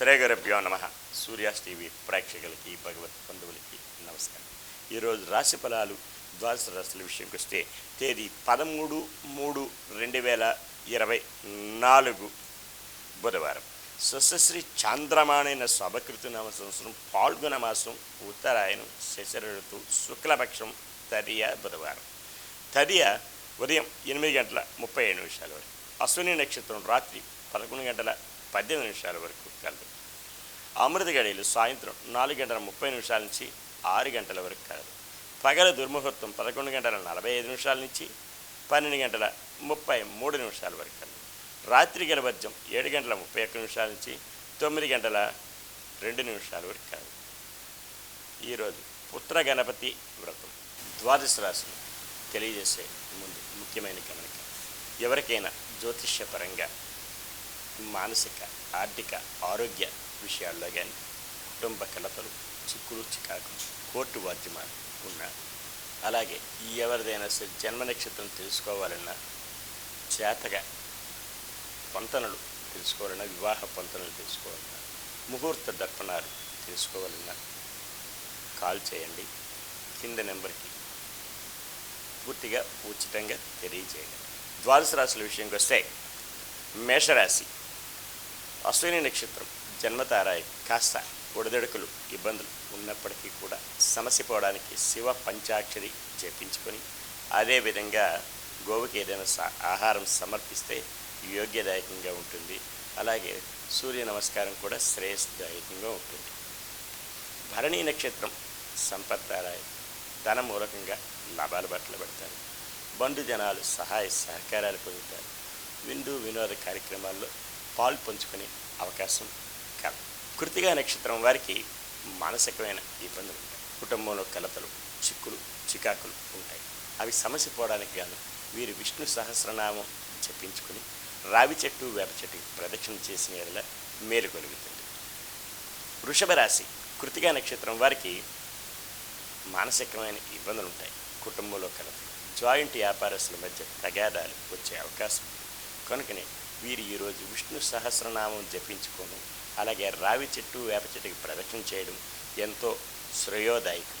శ్రేగరభ్యో నమ. సూర్యాస్ టీవీ ప్రేక్షకులకి భగవత్ బంధువులకి నమస్కారం. ఈరోజు రాశి ఫలాలు ద్వాదశ రాశుల విషయంకి వస్తే తేదీ పదమూడు మూడు రెండు వేల ఇరవై నాలుగు బుధవారం. స్వశ్రీ చాంద్రమాణైన శోభకృతి నామ సంవత్సరం పాల్గొన మాసం ఉత్తరాయణం శశర శుక్లపక్షం తదియ బుధవారం. తదియ ఉదయం ఎనిమిది గంటల ముప్పై ఏడు నిమిషాల వరకు. అశ్విని నక్షత్రం రాత్రి పదకొండు గంటల పద్దెనిమిది నిమిషాల వరకు కలదు. అమృత గడియలు సాయంత్రం నాలుగు గంటల ముప్పై నిమిషాల నుంచి ఆరు గంటల వరకు కలదు. పగల దుర్ముహూర్తం పదకొండు గంటల నలభై ఐదు నిమిషాల నుంచి పన్నెండు గంటల ముప్పై మూడు నిమిషాల వరకు కలదు. రాత్రి గలవర్జం ఏడు గంటల ముప్పై ఒక్క నిమిషాల నుంచి తొమ్మిది గంటల రెండు నిమిషాల వరకు కలదు. ఈరోజు పుత్ర గణపతి వ్రతం. ద్వాదశ రాశులు తెలియజేసే ముందు ముఖ్యమైన గమనిక ఎవరికైనా జ్యోతిష్యపరంగా మానసిక ఆర్థిక ఆరోగ్య విషయాల్లో కానీ కుటుంబ కలతలు చిక్కులు చికాకు కోర్టు వాద్యమాలు ఉన్నా అలాగే ఎవరిదైనా సరే జన్మ నక్షత్రం తెలుసుకోవాలన్నా చేతగా పొంతనలు తెలుసుకోవాలన్నా వివాహ పొంతనలు తెలుసుకోవాలన్నా ముహూర్త దర్పణాలు తెలుసుకోవాలన్నా కాల్ చేయండి. కింద నెంబర్కి పూర్తిగా ఉచితంగా తెలియజేయండి. ద్వాదశ రాశుల విషయంకి వస్తే మేషరాశి. అశ్విని నక్షత్రం జన్మతారాయి కాస్త ఒడిదడుకులు ఇబ్బందులు ఉన్నప్పటికీ కూడా సమస్య పోవడానికి శివ పంచాక్షరి జపించుకొని అదేవిధంగా గోవుకి ఏదైనా సా- ఆహారం సమర్పిస్తే యోగ్యదాయకంగా ఉంటుంది. అలాగే సూర్య నమస్కారం కూడా శ్రేయస్దాయకంగా ఉంటుంది. భరణీ నక్షత్రం సంపత్తారాయి ధన మూలకంగా లాభాలు బట్టలు పెడతారు. బంధుజనాలు సహాయ సహకారాలు పొందుతారు. విందు వినోద కార్యక్రమాల్లో పాలు పంచుకునే అవకాశం కలదు కృతిగా నక్షత్రం వారికి మానసికమైన ఇబ్బందులు ఉంటాయి. కుటుంబంలో కలతలు చిక్కులు చికాకులు ఉంటాయి. అవి సమస్య పోవడానికి గాను వీరు విష్ణు సహస్రనామం జపించుకుని రావి చెట్టు వేప చెట్టు ప్రదక్షిణ చేసిన ఎడల మేలు కలుగుతుంది. వృషభ రాశి కృతిగా నక్షత్రం వారికి మానసికమైన ఇబ్బందులు ఉంటాయి. కుటుంబంలో కలతలు జాయింట్ వ్యాపారస్తుల మధ్య తగాదాలు వచ్చే అవకాశం కనుకనే వీరు ఈరోజు విష్ణు సహస్రనామం జపించుకోను అలాగే రావి చెట్టు వేప చెట్టుకి ప్రదక్షిణ చేయడం ఎంతో శ్రేయోదాయకం.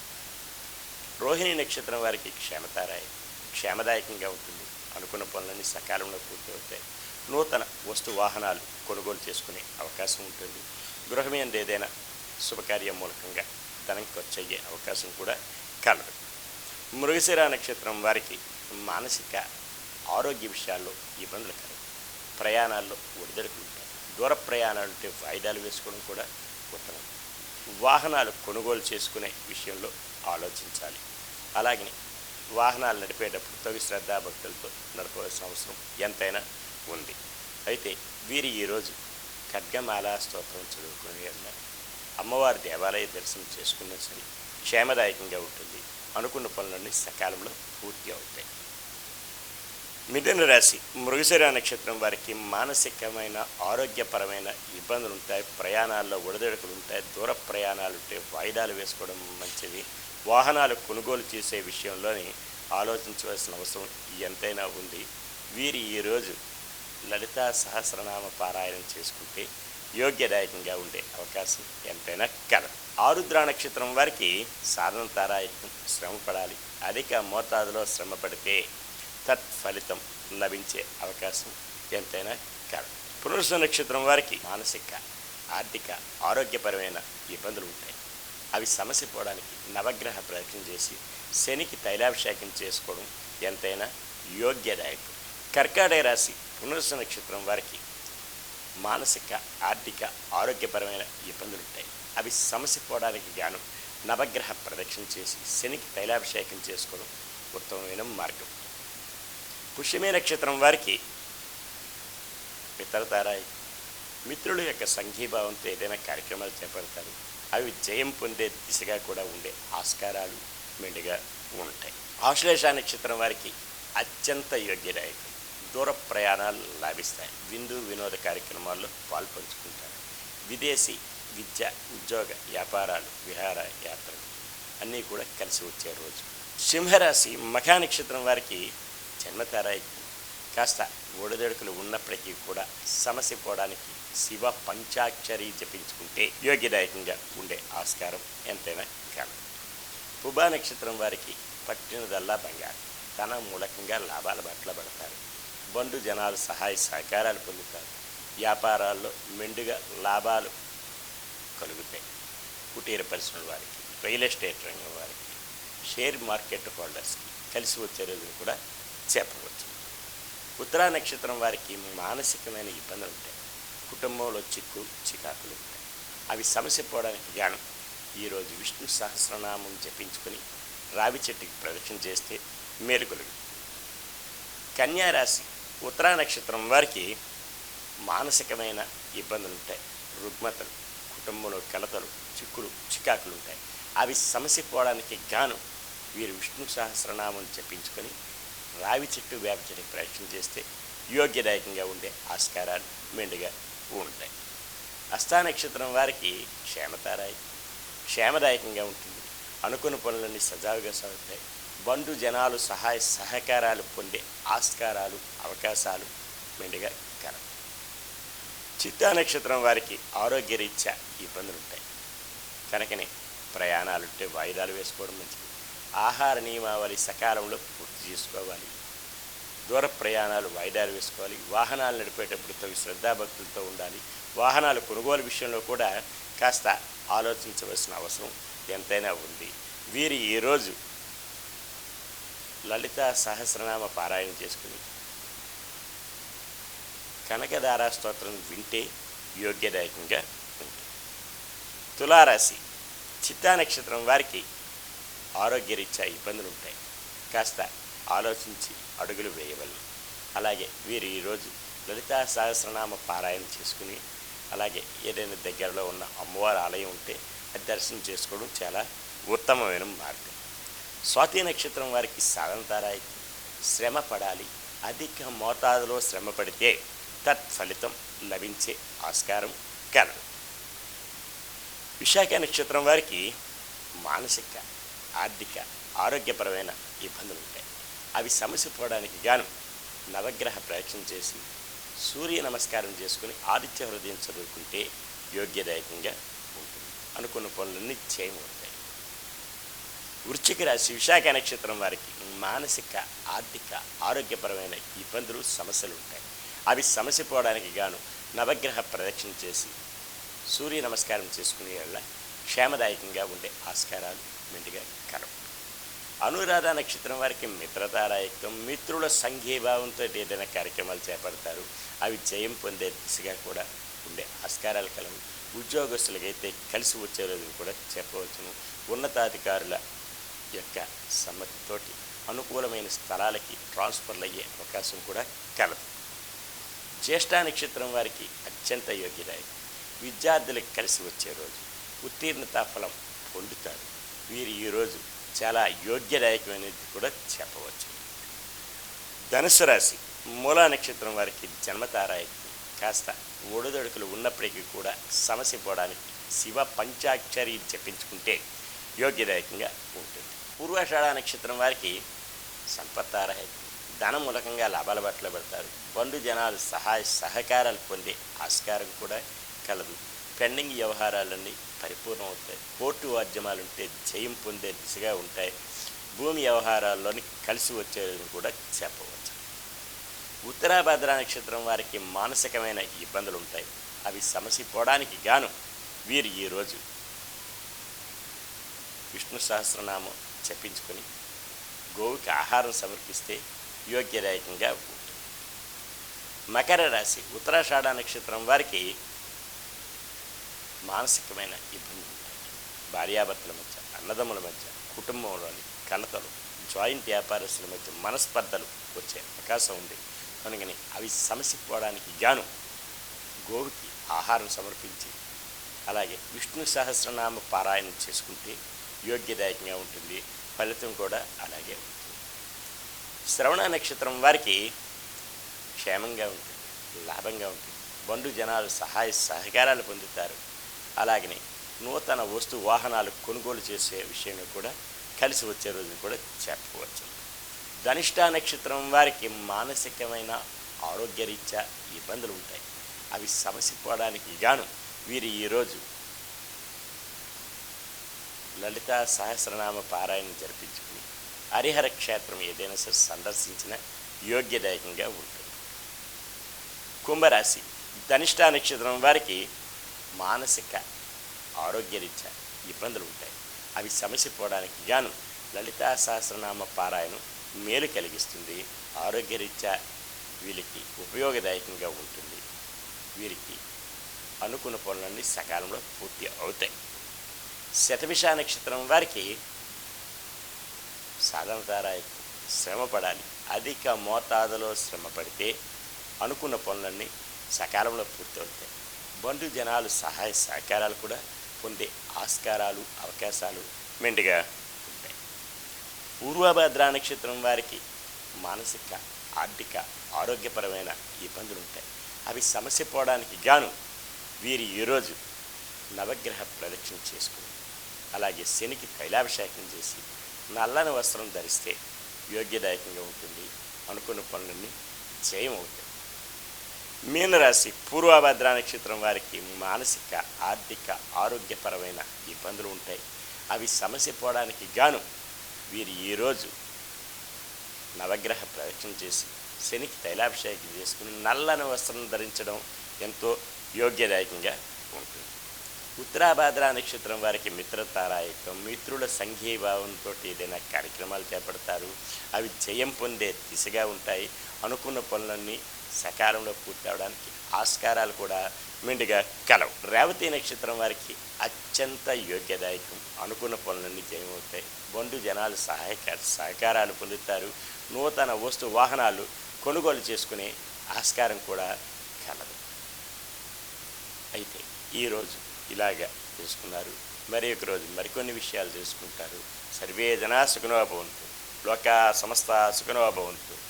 రోహిణి నక్షత్రం వారికి క్షేమతారాయి. క్షేమదాయకంగా ఉంటుంది. అనుకున్న పనులన్నీ సకాలంలో పూర్తవుతాయి నూతన వస్తు వాహనాలు కొనుగోలు చేసుకునే అవకాశం ఉంటుంది. గృహమేందు ఏదైనా శుభకార్యం మూలకంగా ధనం ఖర్చు అయ్యే అవకాశం కూడా కలదు. మృగశిర నక్షత్రం వారికి మానసిక ఆరోగ్య విషయాల్లో ఇబ్బందులు కలదు ప్రయాణాల్లో ఒడిదడుకులు ఉంటాయి. దూర ప్రయాణాలు ఉంటే వాయిదాలు వేసుకోవడం కూడా ఉత్తమం వాహనాలు కొనుగోలు చేసుకునే విషయంలో ఆలోచించాలి. అలాగే వాహనాలు నడిపేటప్పుడు తగు శ్రద్ధాభక్తులతో నడపవలసిన అవసరం ఎంతైనా ఉంది. అయితే వీరి ఈరోజు ఖడ్గమాల స్తోత్రం చదువుకుని వల్ల అమ్మవారి దేవాలయ దర్శనం చేసుకున్నా సరే క్షేమదాయకంగా ఉంటుంది. అనుకున్న పనులన్నీ సకాలంలో పూర్తి అవుతాయి. మిథున రాశి మృగశిర నక్షత్రం వారికి మానసికమైన ఆరోగ్యపరమైన ఇబ్బందులు ఉంటాయి ప్రయాణాల్లో ఒడిదొడుకులు ఉంటాయి దూర ప్రయాణాలు ఉంటే వాయిదాలు వేసుకోవడం మంచిది. వాహనాలు కొనుగోలు చేసే విషయంలోని ఆలోచించవలసిన అవసరం ఎంతైనా ఉంది. వీరి ఈరోజు లలితా సహస్రనామ పారాయణం చేసుకుంటే యోగ్యదాయకంగా ఉండే అవకాశం ఎంతైనా కలదు. ఆరుద్ర నక్షత్రం వారికి సాధన తారాయకం శ్రమ పడాలి. అధిక మోతాదులో శ్రమ పడితే తత్ఫలితం లభించే అవకాశం ఎంతైనా కాదు. పునరుస నక్షత్రం వారికి మానసిక ఆర్థిక ఆరోగ్యపరమైన ఇబ్బందులు ఉంటాయి. అవి సమస్య పోవడానికి నవగ్రహ ప్రయత్నం చేసి శనికి తైలాభిషేకం చేసుకోవడం ఎంతైనా యోగ్యదాయకం. కర్కాటక రాశి పునరుస నక్షత్రం వారికి మానసిక ఆర్థిక ఆరోగ్యపరమైన ఇబ్బందులు ఉంటాయి. అవి సమస్య పోవడానికి గాను నవగ్రహ ప్రదక్షిణ చేసి శనికి తైలాభిషేకం చేసుకోవడం ఉత్తమమైన మార్గం. పుష్యమే నక్షత్రం వారికి. ఇతరతారాయి మిత్రుల యొక్క సంఘీభావంతో ఏదైనా కార్యక్రమాలు చేపడతారు. అవి జయం పొందే దిశగా కూడా ఉండే ఆస్కారాలు మెండుగా ఉంటాయి. ఆశ్లేష నక్షత్రం వారికి అత్యంత యోగ్యదాయకం. దూర ప్రయాణాలు లాభిస్తాయి. విందు వినోద కార్యక్రమాల్లో పాల్పంచుకుంటారు. విదేశీ విద్య ఉద్యోగ వ్యాపారాలు విహార యాత్రలు అన్నీ కూడా కలిసి వచ్చే రోజు. సింహరాశి మఖా నక్షత్రం వారికి జన్మతారాయి. కాస్త ఒడిదొడుకులు ఉన్నప్పటికీ కూడా సమస్య పోవడానికి శివ పంచాక్షరి జపించుకుంటే యోగ్యదాయకంగా ఉండే ఆస్కారం ఎంతైనా కలదు పుబా నక్షత్రం వారికి పట్టినదల్లా బంగారం. తన మూలకంగా లాభాల బట్ల పడతారు. బంధు జనాలు సహాయ సహకారాలు పొందుతారు. వ్యాపారాల్లో మెండుగా లాభాలు కలుగుతాయి. కుటీర పరిశ్రమల వారికి రియల్ ఎస్టేట్ రంగం వారికి షేర్ మార్కెట్ హోల్డర్స్కి కలిసి వచ్చే రోజులు కూడా చెప్పవచ్చు ఉత్తరా నక్షత్రం వారికి మానసికమైన ఇబ్బందులు ఉంటాయి. కుటుంబంలో చిక్కు చికాకులు ఉంటాయి. అవి సమస్య పోవడానికి గాను ఈరోజు విష్ణు సహస్రనామం జపించుకుని రావి చెట్టుకి ప్రదక్షిణ చేస్తే మేలు కన్యారాశి కన్యా రాశి ఉత్తరా నక్షత్రం వారికి మానసికమైన ఇబ్బందులు ఉంటాయి. రుగ్మతలు కుటుంబంలో కలతలు చిక్కులు చికాకులు ఉంటాయి. అవి సమస్య పోవడానికి గాను వీరు విష్ణు సహస్రనామం జపించుకొని రావి చెట్టు వేప చెట్టు ప్రయత్నం చేస్తే యోగ్యదాయకంగా ఉండే ఆస్కారాలు మెండుగా ఉంటాయి. హస్తా నక్షత్రం వారికి క్షేమతారాయి క్షేమదాయకంగా ఉంటుంది. అనుకున్న పనులన్నీ సజావుగా సాగుతాయి. బంధు జనాలు సహాయ సహకారాలు పొందే ఆస్కారాలు అవకాశాలు మెండుగా కలవు. చిత్తా నక్షత్రం వారికి ఆరోగ్యరీత్యా ఇబ్బందులు ఉంటాయి కనుకనే ప్రయాణాలుంటే వాయిదాలు వేసుకోవడం మంచిది. ఆహార నియమావళి సకాలంలో పూర్తి చేసుకోవాలి. దూర ప్రయాణాలు వాయిదాలు వేసుకోవాలి. వాహనాలు నడిపేటప్పుడు తగు శ్రద్ధాభక్తులతో ఉండాలి. వాహనాలు కొనుగోలు విషయంలో కూడా కాస్త ఆలోచించవలసిన అవసరం ఎంతైనా ఉంది. వీరి ఈరోజు లలిత సహస్రనామ పారాయణ చేసుకుని కనకదారా స్తోత్రం వింటే యోగ్యదాయకంగా ఉంటుంది. తులారాశి చిత్తా నక్షత్రం వారికి ఆరోగ్యరీత్యా ఇబ్బందులు ఉంటాయి. కాస్త ఆలోచించి అడుగులు వేయవలను అలాగే వీరు ఈరోజు లలితా సహస్రనామ పారాయణ చేసుకుని అలాగే ఏదైనా దగ్గరలో ఉన్న అమ్మవారి ఆలయం ఉంటే అది దర్శనం చేసుకోవడం చాలా ఉత్తమమైన మార్గం. స్వాతి నక్షత్రం వారికి సాధనతారాయి శ్రమ పడాలి అధిక మోతాదులో శ్రమ పడితే తత్ఫలితం లభించే ఆస్కారం కలదు. విశాఖ నక్షత్రం వారికి మానసిక ఆర్థిక ఆరోగ్యపరమైన ఇబ్బందులు ఉంటాయి అవి సమస్య పోవడానికి గాను నవగ్రహ ప్రయత్నం చేసి సూర్య నమస్కారం చేసుకుని ఆదిత్య హృదయం చదువుకుంటే యోగ్యదాయకంగా ఉంటుంది. అనుకున్న పనులన్నీ చేయమవుతాయి. వృశ్చిక రాశి విశాఖ నక్షత్రం వారికి మానసిక ఆర్థిక ఆరోగ్యపరమైన ఇబ్బందులు సమస్యలు ఉంటాయి అవి సమస్య పోవడానికి గాను నవగ్రహ ప్రదక్షిణ చేసి సూర్య నమస్కారం చేసుకునే వల్ల క్షేమదాయకంగా ఉండే ఆస్కారాలు మెండుగా కలవు అనురాధ నక్షత్రం వారికి మిత్రతారాయత్వం మిత్రుల సంఘీభావంతో ఏదైనా కార్యక్రమాలు చేపడతారు. అవి జయం పొందే దిశగా కూడా ఉండే ఆస్కారాలు కలవు. ఉద్యోగస్తులకైతే కలిసి వచ్చే రోజులు కూడా చెప్పవచ్చును. ఉన్నతాధికారుల యొక్క సమ్మతితోటి అనుకూలమైన స్థలాలకి ట్రాన్స్ఫర్లు అయ్యే అవకాశం కూడా కలదు. జ్యేష్ఠ నక్షత్రం వారికి అత్యంత యోగ్యదాయకం. విద్యార్థులకు కలిసి వచ్చే రోజు ఉత్తీర్ణతా ఫలం పొందుతారు. వీరు ఈరోజు చాలా యోగ్యదాయకమైనది కూడా చెప్పవచ్చు. ధనుసు రాశి మూలా నక్షత్రం వారికి జన్మతారాయకం కాస్త ఒడిదొడుకులు ఉన్నప్పటికీ కూడా సమస్య పోవడానికి శివ పంచాక్షరి చెప్పించుకుంటే యోగ్యదాయకంగా ఉంటుంది. పూర్వాషాఢ నక్షత్రం వారికి సంపత్తారాయకం ధనం మూలకంగా లాభాల బట్టలు పెడతారు. బంధు జనాలు సహాయ సహకారాలు పొందే ఆస్కారం కూడా కలదు. పెండింగ్ వ్యవహారాలన్నీ పరిపూర్ణం అవుతాయి కోర్టు వాద్యమాలుంటే జయం పొందే దిశగా ఉంటాయి. భూమి వ్యవహారాల్లోని కలిసి వచ్చేదని కూడా చెప్పవచ్చు. ఉత్తరాభద్ర నక్షత్రం వారికి మానసికమైన ఇబ్బందులు ఉంటాయి అవి సమసిపోవడానికి గాను వీరు ఈరోజు విష్ణు సహస్రనామం చెప్పించుకొని గోవుకి ఆహారం సమర్పిస్తే యోగ్యదాయకంగా ఉంటుంది. మకర రాశి ఉత్తరాషాఢ నక్షత్రం వారికి మానసికమైన ఇబ్బందులు భార్యాభర్తల మధ్య అన్నదమ్ముల మధ్య కుటుంబంలోని కలతలు జాయింట్ వ్యాపారస్తుల మధ్య మనస్పర్ధలు వచ్చే అవకాశం ఉంది. కనుకని అవి సమసిపోవడానికి గాను గోవుకి ఆహారం సమర్పించి అలాగే విష్ణు సహస్రనామ పారాయణం చేసుకుంటే యోగ్యదాయకంగా ఉంటుంది. ఫలితం కూడా అలాగే ఉంటుంది. శ్రవణ నక్షత్రం వారికి క్షేమంగా ఉంటుంది లాభంగా ఉంటుంది. బంధు జనాలు సహాయ సహకారాలు పొందుతారు. అలాగని నూతన వస్తు వాహనాలు కొనుగోలు చేసే విషయంలో కూడా కలిసి వచ్చే రోజును కూడా చెప్పవచ్చు. ధనిష్ట నక్షత్రం వారికి మానసికమైన ఆరోగ్యరీత్యా ఇబ్బందులు ఉంటాయి. అవి సమసిపోవడానికి గాను వీరు ఈరోజు లలిత సహస్రనామ పారాయణం జరిపించుకుని హరిహర క్షేత్రం ఏదైనా సరే సందర్శించిన యోగ్యదాయకంగా ఉంటుంది. కుంభరాశి. ధనిష్ట నక్షత్రం వారికి మానసిక ఆరోగ్యరీత్యా ఇబ్బందులు ఉంటాయి. అవి సమసిపోవడానికి గాను లలితా సహస్రనామ పారాయణం మేలు కలిగిస్తుంది. ఆరోగ్యరీత్యా వీళ్ళకి ఉపయోగదాయకంగా ఉంటుంది. వీరికి అనుకున్న పనులన్నీ సకాలంలో పూర్తి అవుతాయి. శతభిష నక్షత్రం వారికి సాధనతారాయకు శ్రమ పడాలి అధిక మోతాదులో శ్రమ పడితే అనుకున్న పనులన్నీ సకాలంలో పూర్తి అవుతాయి బంధు జనాలు సహాయ సహకారాలు కూడా పొందే ఆస్కారాలు అవకాశాలు మెండుగా ఉంటాయి. పూర్వభద్రా నక్షత్రం వారికి మానసిక ఆర్థిక ఆరోగ్యపరమైన ఇబ్బందులు ఉంటాయి. అవి సమస్య పోవడానికి గాను వీరు ఈరోజు నవగ్రహ ప్రదక్షిణ చేసుకుని అలాగే శనికి తైలాభిషేకం చేసి నల్లని వస్త్రం ధరిస్తే యోగ్యదాయకంగా ఉంటుంది. అనుకున్న పనులన్నీ జయమవుతాయి. మీనరాశి పూర్వభద్ర నక్షత్రం వారికి మానసిక ఆర్థిక ఆరోగ్యపరమైన ఇబ్బందులు ఉంటాయి. అవి సమస్య పోవడానికి గాను వీరు ఈరోజు నవగ్రహ ప్రవేశం చేసి శనికి తైలాభిషేకం చేసుకుని నల్లని వస్త్రం ధరించడం ఎంతో యోగ్యదాయకంగా ఉంటుంది. ఉత్తరాభాద్ర నక్షత్రం వారికి మిత్రతారాయకం మిత్రుల సంఘీభావంతో ఏదైనా కార్యక్రమాలు చేపడతారు. అవి జయం పొందే దిశగా ఉంటాయి. అనుకున్న పనులన్నీ సకాలంలో పూర్తవడానికి ఆస్కారాలు కూడా మెండుగా కలవు. రేవతి నక్షత్రం వారికి అత్యంత యోగ్యదాయకం. అనుకున్న పనులన్నీ జయమవుతాయి. బంధు జనాలు సహాయక సహకారాలు పొందుతారు. నూతన వస్తు వాహనాలు కొనుగోలు చేసుకునే ఆస్కారం కూడా కలదు. అయితే ఈరోజు ఇలాగా తెలుసుకున్నారు మరి ఒక రోజు మరికొన్ని విషయాలు తెలుసుకుంటారు. సర్వే జనా సుఖనోభవంతు లోక సమస్త సుఖనోభవంతు